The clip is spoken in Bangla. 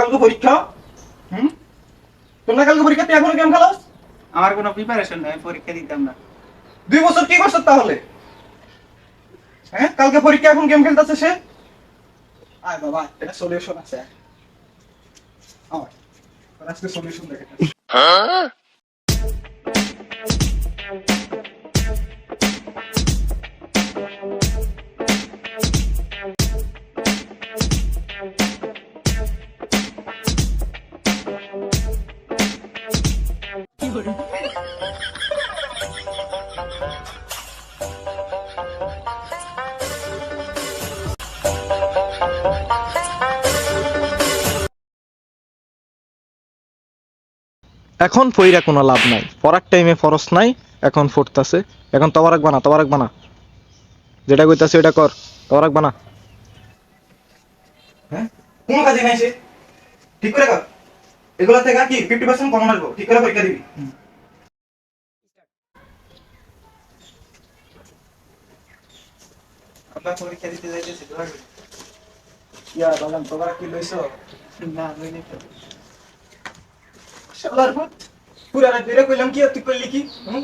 কালকে পরীক্ষা হুম? তোর কালকে পরীক্ষা তুই এখনও গেম খেলাস? আমার কোনো প্রিপারেশন নাই পরীক্ষা দিতাম না। দুই বছর কি করছিস তাহলে? হ্যাঁ কালকে পরীক্ষা এখন গেম খেলতেছে সে? আয় বাবা এটা সলিউশন আছে। আয়। আজকে সলিউশন দেখে এখন পইরা কোনো লাভ নাই। পড়ার টাইমে ফরস নাই, এখন ফুটতাছে। এখন তবারক বানা তবারক বানা। যেটা কইতাছে ওটা কর তবারক বানা। হ্যাঁ? কোন কাজে নাই সে ঠিক করে কর। এগুলো থেকে কি ফিফটি পার্সেন্ট কমন আসব ঠিক করে পরীক্ষা দিবি। আমরা পরীক্ষা দিতে যাইতেছি দোয়া ইয়া বাগান তোমরা কি লইছো? না লইনি তো। শালার পুত পুরা রাত ধরে কইলাম কি তুই কইলি কি? হুম?